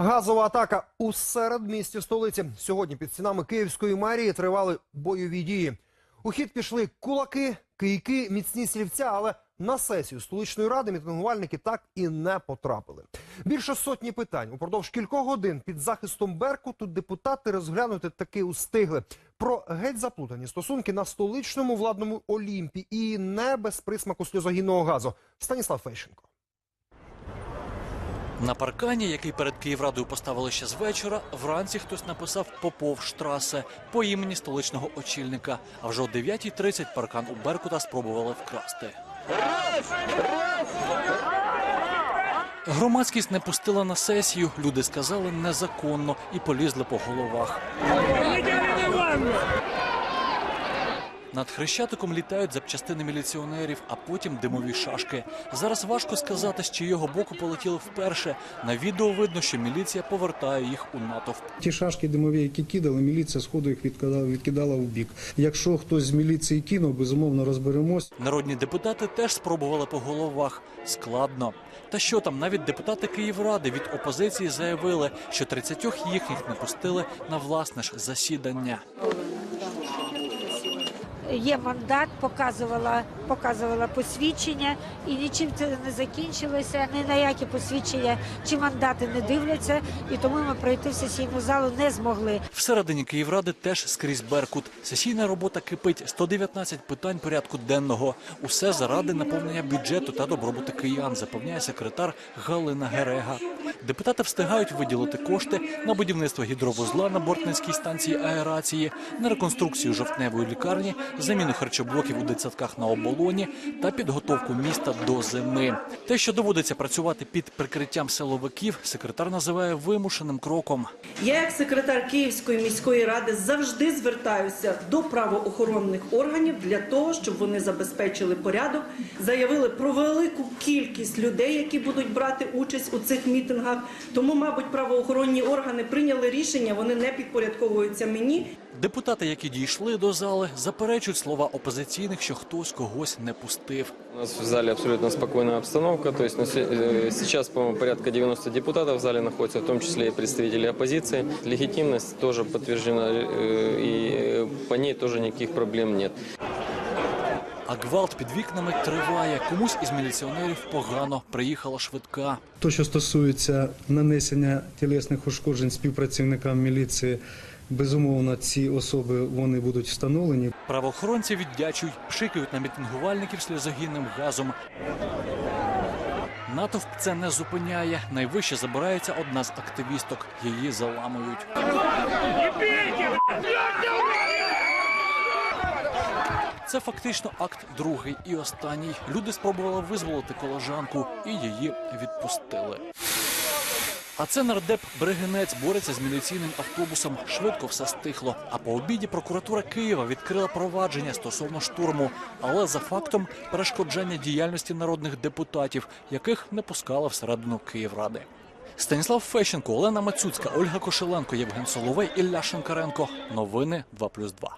Газова атака у середмісті столиці. Сьогодні під стінами Київської мерії тривали бойові дії. У хід пішли кулаки, кийки, міцні слівця, але на сесію столичної ради мітингувальники так і не потрапили. Більше сотні питань упродовж кількох годин під захистом Беркуту депутати розглянути таки устигли. Про геть заплутані стосунки на столичному владному Олімпі і не без присмаку сльозогінного газу. Станіслав Фейшенко. На паркані, який перед Київрадою поставили ще з вечора, вранці хтось написав Попов Штрасе по імені столичного очільника. А вже о 9.30 паркан у Беркута спробували вкрасти. Громадськість не пустила на сесію. Люди сказали незаконно і полізли по головах. Над хрещатиком літають запчастини міліціонерів, а потім димові шашки. Зараз важко сказати, з чийого боку полетіли вперше. На відео видно, що міліція повертає їх у натовп. Ті шашки димові, які кидали, міліція сходу їх відкидала, відкидала в бік. Якщо хтось з міліції кинув, безумовно розберемось. Народні депутати теж спробували по головах. Складно. Та що там, навіть депутати Київради від опозиції заявили, що 30 їхніх не пустили на власне ж засідання. Є мандат, показувала, показувала посвідчення, і нічим це не закінчилося. Ні на які посвідчення чи мандати не дивляться, і тому ми пройти в сесійну залу не змогли. Всередині Київради теж скрізь Беркут. Сесійна робота кипить. 119 питань порядку денного. Усе заради наповнення бюджету та добробуту киян, запевняє секретар Галина Герега. Депутати встигають виділити кошти на будівництво гідровузла на Бортницькій станції аерації, на реконструкцію жовтневої лікарні, заміну харчоблоків у дитсадках на оболоні та підготовку міста до зими. Те, що доводиться працювати під прикриттям силовиків, секретар називає вимушеним кроком. Я, як секретар Київської міської ради, завжди звертаюся до правоохоронних органів для того, щоб вони забезпечили порядок, заявили про велику кількість людей, які будуть брати участь у цих мітингах. Тому, мабуть, правоохоронні органи прийняли рішення, вони не підпорядковуються мені. Депутати, які дійшли до зали, заперечують слова опозиційних, що хтось когось не пустив. У нас в зале абсолютно спокойная обстановка. То есть на се- э, сейчас, по-моему, порядка 90 депутатов в зале находится, в том числе и представители оппозиции. Легитимность тоже подтверждена, э, и э, по ней тоже никаких проблем нет. А гвалт під вікнами триває. Комусь із міліціонерів погано приїхала швидка. То, що стосується нанесення тілесних ушкоджень співпрацівникам міліції, безумовно, ці особи вони будуть встановлені. Правоохоронці віддячують, пшикають на мітингувальників сльозогінним газом. Натовп це не зупиняє. Найвище забирається одна з активісток. Її заламують. Це фактично акт другий і останній. Люди спробували визволити колежанку і її відпустили. А це нардеп Бригинець бореться з міліційним автобусом. Швидко все стихло. А по обіді прокуратура Києва відкрила провадження стосовно штурму, але за фактом перешкоджання діяльності народних депутатів, яких не пускали всередину Київради. Станіслав Фещенко, Олена Мацюцька, Ольга Кошеленко, Євген Соловей, Ілля Шинкаренко. Новини 2+,2.